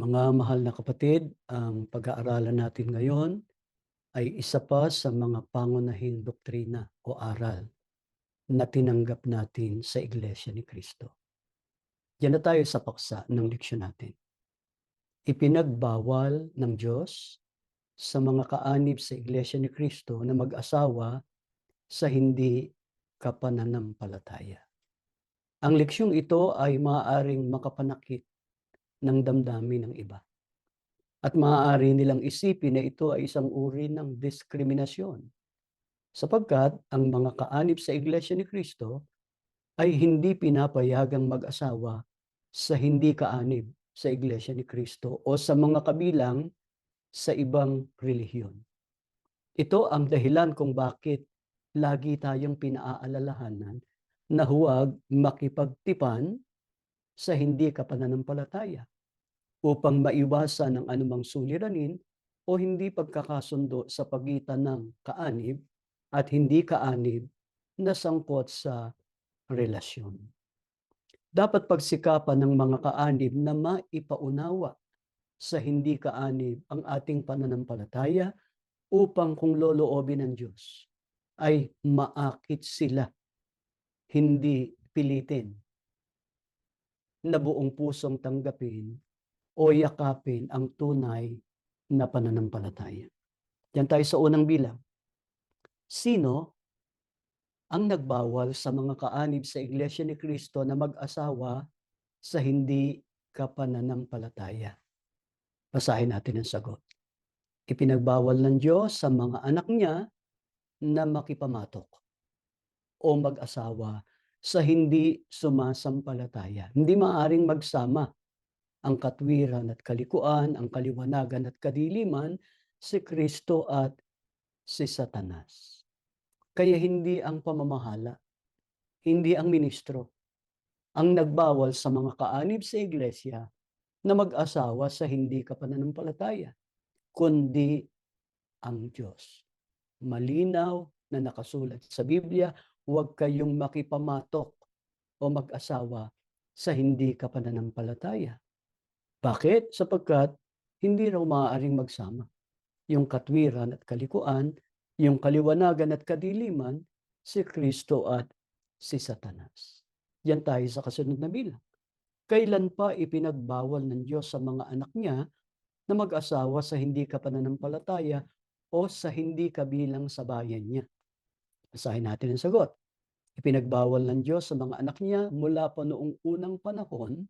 Mga mahal na kapatid, ang pag-aaralan natin ngayon ay isa pa sa mga pangunahing doktrina o aral na tinanggap natin sa Iglesia ni Cristo. Diyan na tayo sa paksa ng leksyon natin. Ipinagbawal ng Diyos sa mga kaanib sa Iglesia ni Cristo na mag-asawa sa hindi kapananampalataya. Ang leksyong ito ay maaaring makapanakit ng damdamin ng iba. At maaari nilang isipin na ito ay isang uri ng diskriminasyon. Sapagkat ang mga kaanib sa Iglesia ni Cristo ay hindi pinapayagang mag-asawa sa hindi kaanib sa Iglesia ni Cristo o sa mga kabilang sa ibang relihiyon. Ito ang dahilan kung bakit lagi tayong pinaaalalahanan na huwag makipagtipan sa hindi kapananampalataya upang maiwasan ang anumang suliranin o hindi pagkakasundo sa pagitan ng kaanib at hindi kaanib na sangkot sa relasyon. Dapat pagsikapan ng mga kaanib na maipaunawa sa hindi kaanib ang ating pananampalataya upang kung loloobin ng Diyos ay maakit sila, hindi pilitin na buong pusong tanggapin o yakapin ang tunay na pananampalataya. Diyan tayo sa unang bilang. Sino ang nagbawal sa mga kaanib sa Iglesia ni Cristo na mag-asawa sa hindi kapananampalataya? Basahin natin ang sagot. Ipinagbawal ng Diyos sa mga anak niya na makipamatok o mag-asawa sa hindi sumasampalataya. Hindi maaring magsama ang katwiran at kalikuan, ang kaliwanagan at kadiliman, si Kristo at si Satanas. Kaya hindi ang pamamahala, hindi ang ministro, ang nagbawal sa mga kaanib sa iglesia na mag-asawa sa hindi kapananampalataya, kundi ang Diyos. Malinaw na nakasulat sa Biblia, huwag kayong makipamatok o mag-asawa sa hindi kapananampalataya. Bakit? Sapagkat hindi raw maaaring magsama. Yung katwiran at kalikuan, yung kaliwanagan at kadiliman, si Kristo at si Satanas. Yan tayo sa kasunod na bilang. Kailan pa ipinagbawal ng Diyos sa mga anak niya na mag-asawa sa hindi kapananampalataya o sa hindi kabilang sa bayan niya? Basahin natin ang sagot. Ipinagbawal ng Diyos sa mga anak niya mula pa noong unang panahon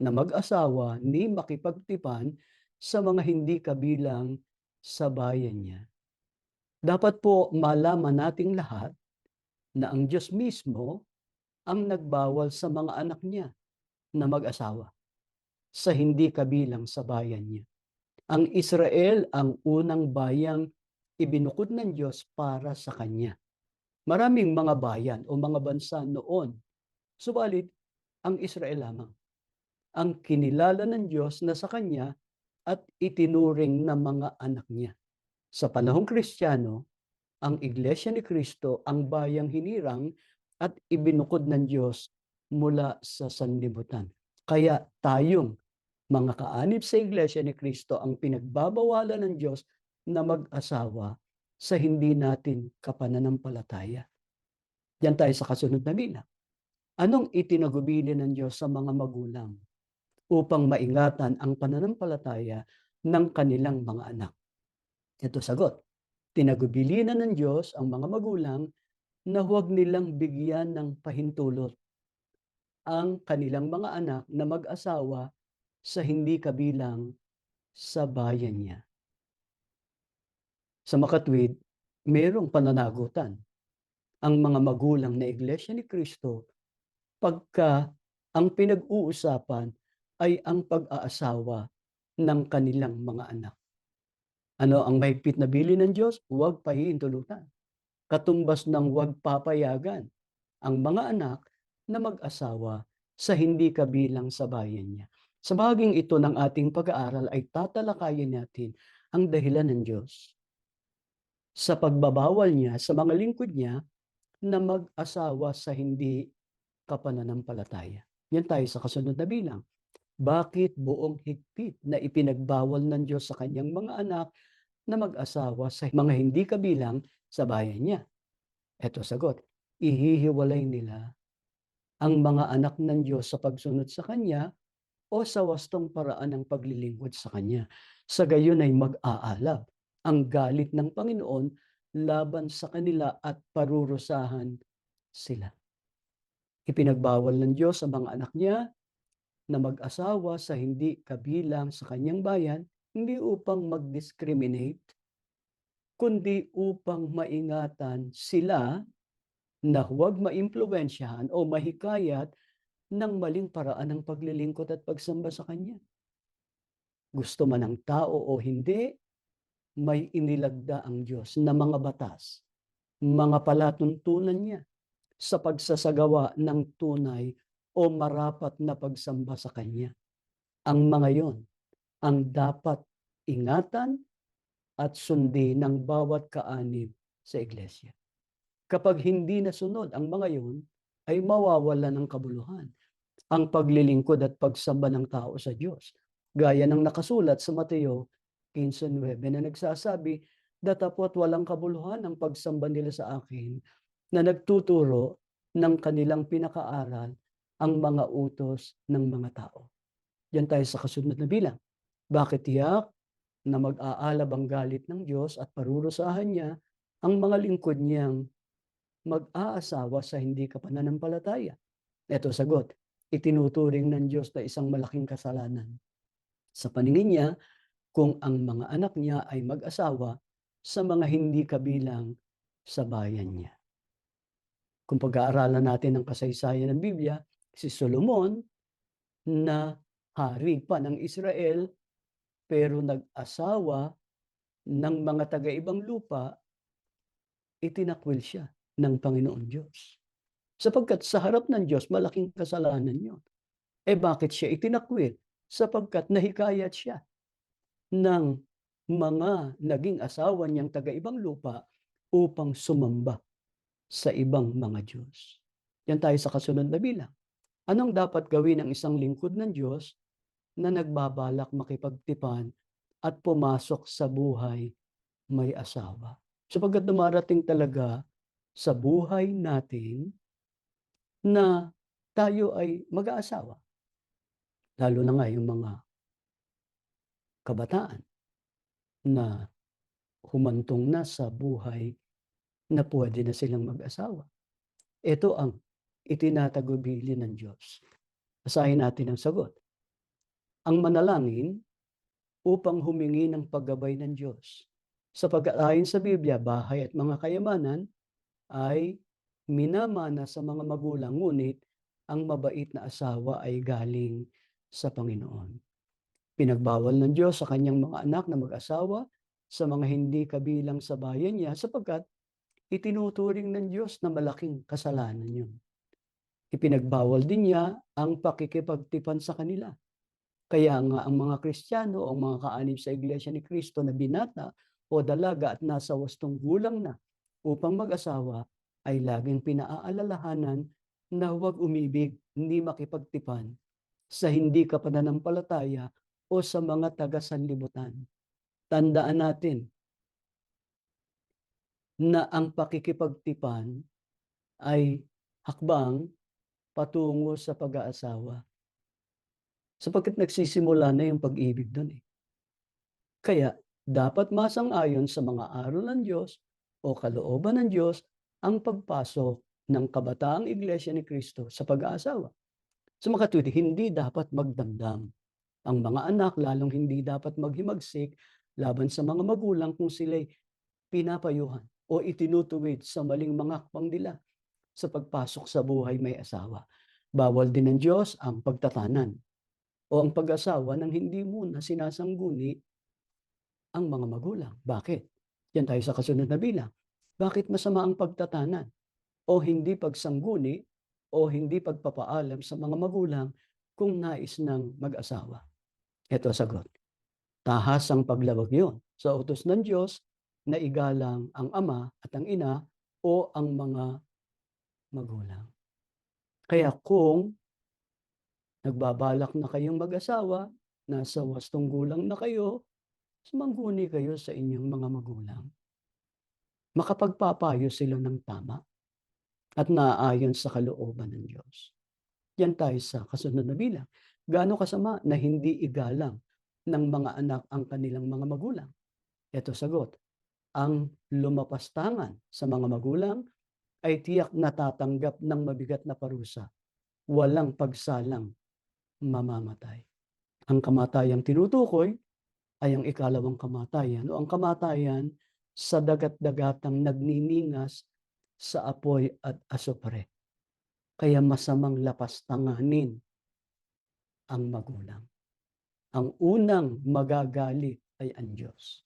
na mag-asawa ni makipagtipan sa mga hindi kabilang sa bayan niya. Dapat po malaman nating lahat na ang Diyos mismo ang nagbawal sa mga anak niya na mag-asawa sa hindi kabilang sa bayan niya. Ang Israel ang unang bayang ibinukod ng Diyos para sa kanya. Maraming mga bayan o mga bansa noon, subalit ang Israel lamang ang kinilala ng Diyos na sa Kanya at itinuring na mga anak niya. Sa panahong Kristiyano, ang Iglesia ni Kristo ang bayang hinirang at ibinukod ng Diyos mula sa sanlibutan. Kaya tayong mga kaanib sa Iglesia ni Kristo ang pinagbabawalan ng Diyos na mag-asawa sa hindi natin kapananampalataya. Yan tayo sa kasunod na bilang. Anong itinagubili ng Diyos sa mga magulang? upang maingatan ang pananampalataya ng kanilang mga anak. Ito sagot. Tinagubilinan ng Diyos ang mga magulang na huwag nilang bigyan ng pahintulot ang kanilang mga anak na mag-asawa sa hindi kabilang sa bayan niya. Sa makatwid, mayroong pananagutan ang mga magulang na iglesia ni Kristo pagka ang pinag-uusapan ay ang pag-aasawa ng kanilang mga anak. Ano ang mahigpit na bili ng Diyos? Huwag pahihintulutan. Katumbas ng huwag papayagan ang mga anak na mag-asawa sa hindi kabilang sa bayan niya. Sa baging ito ng ating pag-aaral ay tatalakayin natin ang dahilan ng Diyos sa pagbabawal niya sa mga lingkod niya na mag-asawa sa hindi kapananampalataya. Yan tayo sa kasunod na bilang. Bakit buong higpit na ipinagbawal ng Diyos sa kanyang mga anak na mag-asawa sa mga hindi kabilang sa bayan niya? Eto sagot, ihihiwalay nila ang mga anak ng Diyos sa pagsunod sa Kanya o sa wastong paraan ng paglilingkod sa Kanya. Sa gayon ay mag-aalab ang galit ng Panginoon laban sa kanila at parurusahan sila. Ipinagbawal ng Diyos sa mga anak niya na mag-asawa sa hindi kabilang sa kanyang bayan, hindi upang mag-discriminate, kundi upang maingatan sila na huwag maimpluwensyahan o mahikayat ng maling paraan ng paglilingkod at pagsamba sa Kanya. Gusto man ng tao o hindi, may inilagda ang Diyos na mga batas, mga palatuntunan niya sa pagsasagawa ng tunay o marapat na pagsamba sa Kanya. Ang mga yon ang dapat ingatan at sundin ng bawat kaanib sa iglesia. Kapag hindi nasunod ang mga yon, ay mawawala ng kabuluhan ang paglilingkod at pagsamba ng tao sa Diyos. Gaya ng nakasulat sa Mateo 15.9 na nagsasabi, datapot walang kabuluhan ang pagsamba nila sa akin na nagtuturo ng kanilang pinakaaral ang mga utos ng mga tao. Yan tayo sa kasunod na bilang. Bakit tiyak na mag-aalab ang galit ng Diyos at parurusahan niya ang mga lingkod niyang mag-aasawa sa hindi ka pananampalataya? Ito sagot, itinuturing ng Diyos na isang malaking kasalanan. Sa paningin niya, kung ang mga anak niya ay mag-asawa sa mga hindi kabilang sa bayan niya. Kung pag-aaralan natin ang kasaysayan ng Biblia, si Solomon na hari pa ng Israel pero nag-asawa ng mga taga-ibang lupa, itinakwil siya ng Panginoon Diyos. Sapagkat sa harap ng Diyos, malaking kasalanan yon. Eh bakit siya itinakwil? Sapagkat nahikayat siya ng mga naging asawa niyang taga-ibang lupa upang sumamba sa ibang mga Diyos. Yan tayo sa kasunod na bilang. Anong dapat gawin ng isang lingkod ng Diyos na nagbabalak makipagtipan at pumasok sa buhay may asawa? Sapagkat dumarating talaga sa buhay natin na tayo ay mag-aasawa. Lalo na nga yung mga kabataan na humantong na sa buhay na pwede na silang mag-asawa. Ito ang itinatagubili ng Diyos. Basahin natin ang sagot. Ang manalangin upang humingi ng paggabay ng Diyos. Sapagkat ayon sa Biblia, bahay at mga kayamanan ay minamana sa mga magulang, ngunit ang mabait na asawa ay galing sa Panginoon. Pinagbawal ng Diyos sa kanyang mga anak na mag-asawa sa mga hindi kabilang sa bayan niya sapagkat itinuturing ng Diyos na malaking kasalanan yun. Ipinagbawal din niya ang pakikipagtipan sa kanila. Kaya nga ang mga Kristiyano o mga kaanib sa Iglesia ni Kristo na binata o dalaga at nasa wastong gulang na upang mag-asawa ay laging pinaaalalahanan na huwag umibig, hindi makipagtipan sa hindi ka pananampalataya o sa mga taga-sanlibutan. Tandaan natin na ang pakikipagtipan ay hakbang patungo sa pag-aasawa. Sapagkat nagsisimula na yung pag-ibig doon eh. Kaya dapat masang-ayon sa mga aral ng Diyos o kalooban ng Diyos ang pagpasok ng kabataang iglesia ni Kristo sa pag-aasawa. Sa mga tuwid, hindi dapat magdamdam ang mga anak, lalong hindi dapat maghimagsik laban sa mga magulang kung sila'y pinapayuhan o itinutuwid sa maling mga hakbang nila sa pagpasok sa buhay may asawa. Bawal din ng Diyos ang pagtatanan o ang pag-asawa ng hindi muna sinasangguni ang mga magulang. Bakit? Yan tayo sa kasunod na bilang. Bakit masama ang pagtatanan o hindi pagsangguni o hindi pagpapaalam sa mga magulang kung nais ng mag-asawa? Ito sagot. Tahas ang paglawag yun sa utos ng Diyos na igalang ang ama at ang ina o ang mga magulang. Kaya kung nagbabalak na kayong mag-asawa, nasa wastong gulang na kayo, sumangguni kayo sa inyong mga magulang. Makapagpapayo sila ng tama at naaayon sa kalooban ng Diyos. Yan tayo sa kasunod na bilang. Gaano kasama na hindi igalang ng mga anak ang kanilang mga magulang? Ito sagot. Ang lumapastangan sa mga magulang ay tiyak natatanggap ng mabigat na parusa. Walang pagsalang mamamatay. Ang kamatayang tinutukoy ay ang ikalawang kamatayan o ang kamatayan sa dagat-dagatang nagniningas sa apoy at asupre. Kaya masamang lapastanganin ang magulang. Ang unang magagalit ay ang Diyos.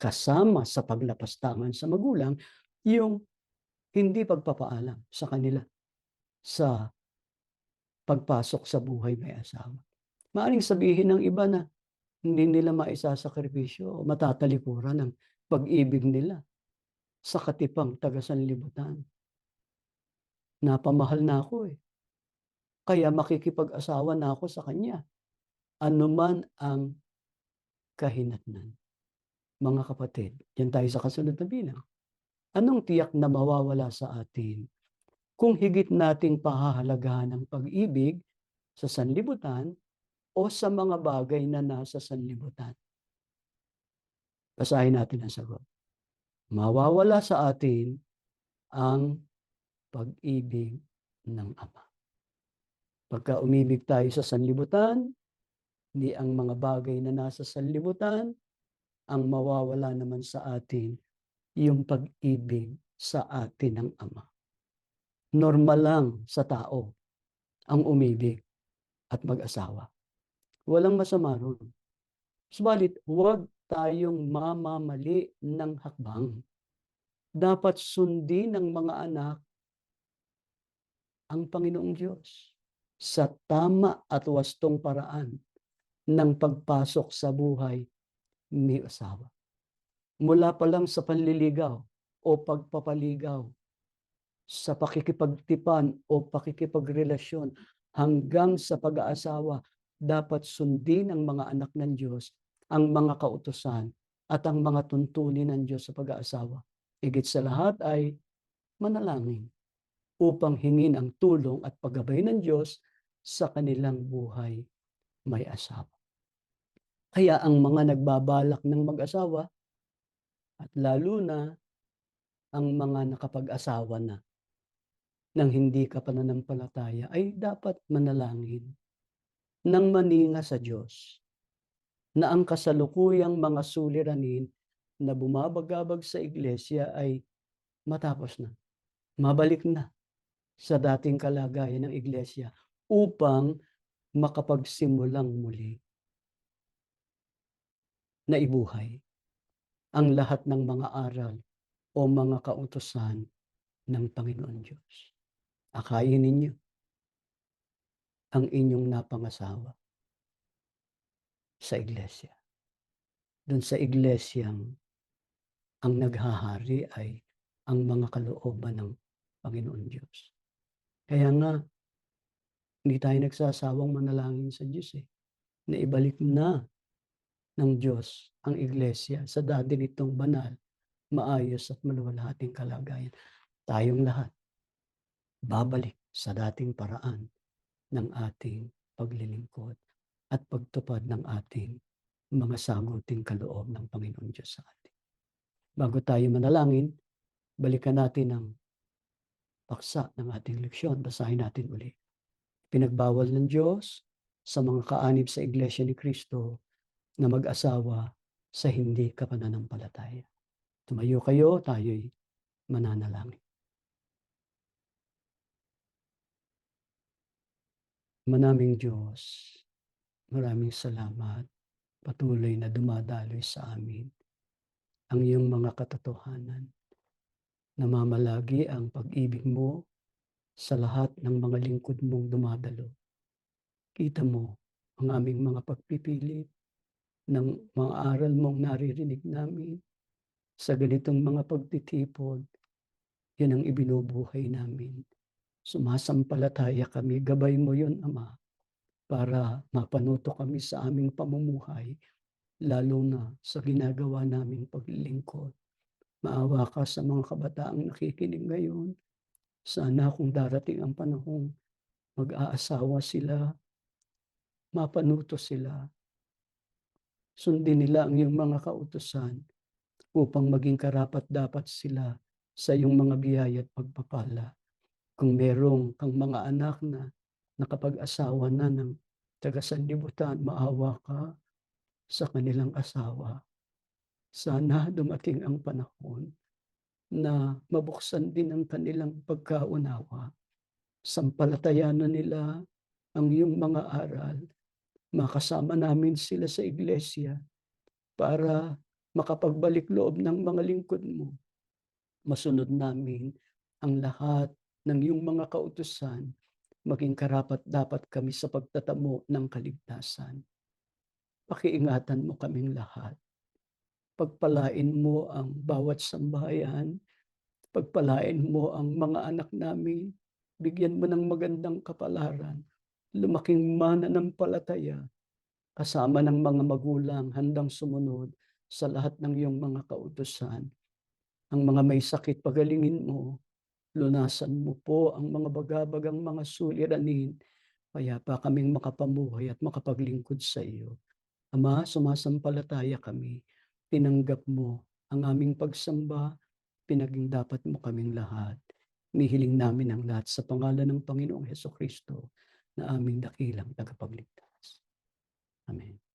Kasama sa paglapastangan sa magulang, yung hindi pagpapaalam sa kanila sa pagpasok sa buhay may asawa. Maaring sabihin ng iba na hindi nila maisasakripisyo o matatalikuran ang pag-ibig nila sa katipang taga-sanlibutan. Napamahal na ako eh. Kaya makikipag-asawa na ako sa kanya. Anuman ang kahinatnan. Mga kapatid, yan tayo sa kasunod na bilang. Anong tiyak na mawawala sa atin kung higit nating pahahalagahan ang pag-ibig sa sanlibutan o sa mga bagay na nasa sanlibutan? Basahin natin ang sagot. Mawawala sa atin ang pag-ibig ng Ama. Pagka umibig tayo sa sanlibutan, hindi ang mga bagay na nasa sanlibutan, ang mawawala naman sa atin yung pag-ibig sa atin ng Ama. Normal lang sa tao ang umibig at mag-asawa. Walang masama ron. Subalit, huwag tayong mamamali ng hakbang. Dapat sundin ng mga anak ang Panginoong Diyos sa tama at wastong paraan ng pagpasok sa buhay ni asawa mula pa lang sa panliligaw o pagpapaligaw, sa pakikipagtipan o pakikipagrelasyon hanggang sa pag-aasawa, dapat sundin ng mga anak ng Diyos ang mga kautusan at ang mga tuntunin ng Diyos sa pag-aasawa. Higit sa lahat ay manalangin upang hingin ang tulong at paggabay ng Diyos sa kanilang buhay may asawa. Kaya ang mga nagbabalak ng mag-asawa, at lalo na ang mga nakapag-asawa na nang hindi ka pananampalataya ay dapat manalangin nang maninga sa Diyos na ang kasalukuyang mga suliranin na bumabagabag sa iglesia ay matapos na. Mabalik na sa dating kalagayan ng iglesia upang makapagsimulang muli na ibuhay ang lahat ng mga aral o mga kautosan ng Panginoon Diyos. Akayin ninyo ang inyong napangasawa sa iglesia. Doon sa iglesyang ang naghahari ay ang mga kalooban ng Panginoon Diyos. Kaya nga, hindi tayo nagsasawang manalangin sa Diyos eh, na ibalik na ng Diyos ang iglesia sa dati nitong banal, maayos at maluwalhating kalagayan. Tayong lahat babalik sa dating paraan ng ating paglilingkod at pagtupad ng ating mga saguting kaloob ng Panginoon Diyos sa atin. Bago tayo manalangin, balikan natin ang paksa ng ating leksyon. Basahin natin uli. Pinagbawal ng Diyos sa mga kaanib sa Iglesia ni Kristo na mag-asawa sa hindi kapananampalataya. Tumayo kayo, tayo'y mananalangin. Manaming Diyos, maraming salamat patuloy na dumadaloy sa amin ang iyong mga katotohanan. Namamalagi ang pag-ibig mo sa lahat ng mga lingkod mong dumadalo. Kita mo ang aming mga pagpipilit, ng mga aral mong naririnig namin sa ganitong mga pagtitipon, yan ang ibinubuhay namin. Sumasampalataya kami, gabay mo yun, Ama. para mapanuto kami sa aming pamumuhay, lalo na sa ginagawa naming paglilingkod. Maawa ka sa mga kabataang nakikinig ngayon. Sana kung darating ang panahong mag-aasawa sila, mapanuto sila. Sundin nila ang iyong mga kautusan upang maging karapat-dapat sila sa iyong mga biyaya at pagpapala. Kung merong kang mga anak na nakapag-asawa na ng taga-sanlibutan, maawa ka sa kanilang asawa. Sana dumating ang panahon na mabuksan din ang kanilang pagkaunawa. Sampalatayanan nila ang iyong mga aral. Makasama namin sila sa iglesia para makapagbalik loob ng mga lingkod mo. Masunod namin ang lahat ng iyong mga kautusan, maging karapat-dapat kami sa pagtatamo ng kaligtasan. Pakiingatan mo kaming lahat. Pagpalain mo ang bawat sambahayan, pagpalain mo ang mga anak namin, bigyan mo ng magandang kapalaran, lumaking mananampalataya, kasama ng mga magulang handang sumunod sa lahat ng iyong mga kautusan. Ang mga may sakit, pagalingin mo, lunasan mo po ang mga bagabagang mga suliranin, kaya pa kaming makapamuhay at makapaglingkod sa iyo. Ama, sumasampalataya kami, tinanggap mo ang aming pagsamba, pinaging dapat mo kaming lahat. Nihiling namin ang lahat sa pangalan ng Panginoong Heso Kristo na aming dakilang tagapagligtas. Amen.